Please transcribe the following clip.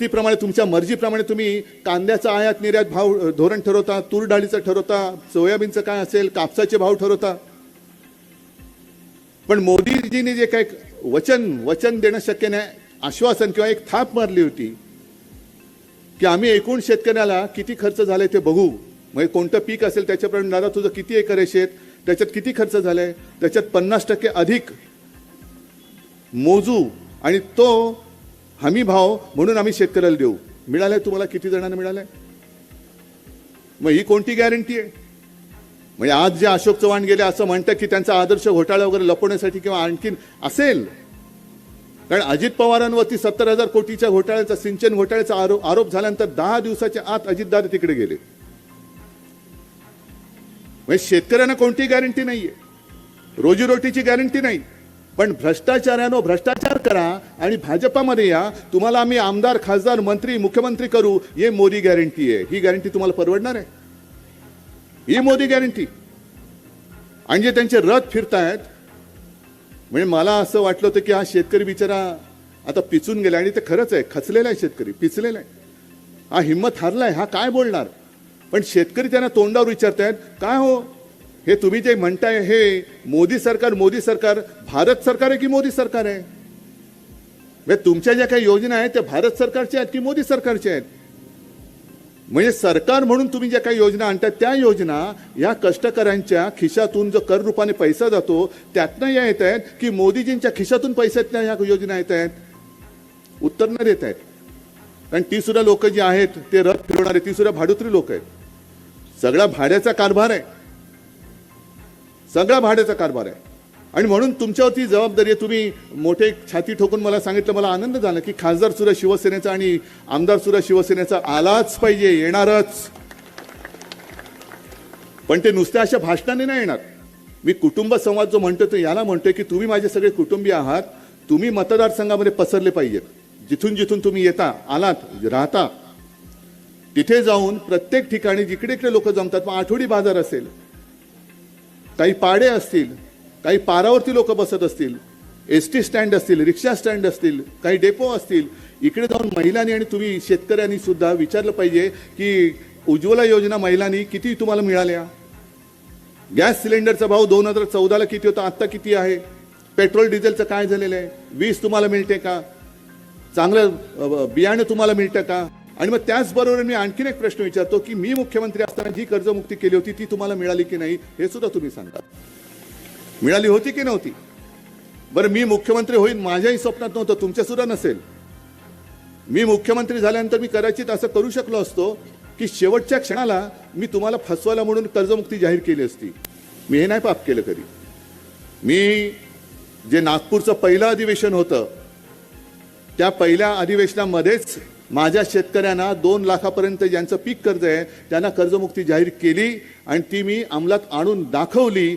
प्रमाणे तुमच्या मर्जीप्रमाणे तुम्ही कांद्याचा आयात निर्यात भाव धोरण ठरवता तूर डाळीचं ठरवता सोयाबीनचं काय असेल कापसाचे भाव ठरवता. पण मोदीजींनी जे काही वचन वचन देणं शक्य नाही आश्वासन किंवा एक थाप मारली होती की आम्ही एकूण शेतकऱ्याला किती खर्च झालाय ते बघू. म्हणजे कोणतं पीक असेल त्याच्याप्रमाणे दादा तुझं किती एकर आहे शेत? त्याच्यात किती खर्च झालाय? त्याच्यात पन्नास टक्के अधिक मोजू आणि तो हमी भाव म्हणून आम्ही शेतकऱ्याला देऊ. मिळालंय तुम्हाला किती जणांना मिळालंय? मग ही कोणती गॅरंटी आहे? म्हणजे आज जे अशोक चव्हाण गेले असं म्हणतं की त्यांचा आदर्श घोटाळा वगैरे लपवण्यासाठी किंवा आणखीन असेल. कारण अजित पवारांवरती सत्तर हजार कोटीच्या घोटाळ्याचा सिंचन घोटाळ्याचा आरोप आरोप झाल्यानंतर दहा दिवसाच्या आत अजितदादा तिकडे गेले. म्हणजे शेतकऱ्यांना कोणती गॅरंटी नाहीये? रोजीरोटीची गॅरंटी नाही. पण भ्रष्टाचारानं भ्रष्टाचार करा आणि भाजपामध्ये या. तुम्हाला आम्ही आमदार खासदार मंत्री मुख्यमंत्री करू. हे मोदी गॅरंटी आहे. ही गॅरंटी तुम्हाला परवडणार आहे. ही मोदी गॅरंटी आणि जे त्यांचे रथ फिरतायत म्हणजे मला असं वाटलं होतं की हा शेतकरी बिचारा आता पिचून गेला आणि ते खरंच आहे खचलेला आहे शेतकरी पिचलेला आहे. हा हिंमत हारलाय हा काय बोलणार? पण शेतकरी त्यांना तोंडावर विचारतायत काय हो? हे तुम्ही जे म्हणताय हे मोदी सरकार मोदी सरकार भारत सरकार आहे की मोदी सरकार आहे? म्हणजे तुमच्या ज्या काही योजना आहेत त्या भारत सरकारच्या आहेत की मोदी सरकारच्या आहेत? म्हणजे सरकार म्हणून तुम्ही ज्या काही योजना आणतात त्या योजना या कष्टकऱ्यांच्या खिशातून जो कर रूपाने पैसा जातो त्यातनं या येत आहेत की मोदीजींच्या खिशातून पैशातनं ह्या योजना येत आहेत? उत्तर न देत आहेत. कारण ती सुद्धा लोक जी आहेत ते रथ फिरवणारे ती सुद्धा भाडुत्री लोक आहेत. सगळा भाड्याचा कारभार आहे. सगळा भाड्याचा कारभार आहे. आणि म्हणून तुमच्यावरती जबाबदारी आहे. तुम्ही मोठे छाती ठोकून मला सांगितलं मला आनंद झाला की खासदार सुद्धा शिवसेनेचा आणि आमदार सुद्धा शिवसेनेचा आलाच पाहिजे येणारच. पण ते नुसत्या अशा भाषणाने नाही येणार. मी कुटुंब संवाद जो म्हणतो तो याला म्हणतोय की तुम्ही माझे सगळे कुटुंबीय आहात तुम्ही मतदारसंघामध्ये पसरले पाहिजेत. जिथून जिथून तुम्ही येता आलात राहता तिथे जाऊन प्रत्येक ठिकाणी जिकडे इकडे लोक जमतात मग आठवडी बाजार असेल काही पाडे असतील काही पारावरती लोक बसत असतील एस टी स्टँड असतील रिक्षा स्टँड असतील काही डेपो असतील इकडे जाऊन महिलांनी आणि तुम्ही शेतकऱ्यांनी सुद्धा विचारलं पाहिजे की उज्ज्वला योजना महिलांनी किती तुम्हाला मिळाल्या? गॅस सिलेंडरचा भाव दोन हजार चौदाला किती होता आत्ता किती आहे? पेट्रोल डिझेलचं काय झालेलं आहे? वीज तुम्हाला मिळते का? चांगलं बियाणं तुम्हाला मिळतं का? आणि मग त्याचबरोबर मी आणखीन एक प्रश्न विचारतो की मी मुख्यमंत्री असताना जी कर्जमुक्ती केली होती ती तुम्हाला मिळाली की नाही हे सुद्धा तुम्ही सांगा. मिळाली होती की नव्हती? बरं मी मुख्यमंत्री होईन माझ्याही स्वप्नात नव्हतं तुमच्या सुद्धा नसेल. मी मुख्यमंत्री झाल्यानंतर मी कदाचित असं करू शकलो असतो की शेवटच्या क्षणाला मी तुम्हाला फसवायला म्हणून कर्जमुक्ती जाहीर केली असती. मी हे नाही पाप केलं कधी. मी जे नागपूरचं पहिलं अधिवेशन होतं त्या पहिल्या अधिवेशनामध्येच माझ्या शेतकऱ्यांना दोन लाखापर्यंत ज्यांचं पीक कर्ज आहे त्यांना कर्जमुक्ती जाहीर केली आणि ती मी अंमलात आणून दाखवली.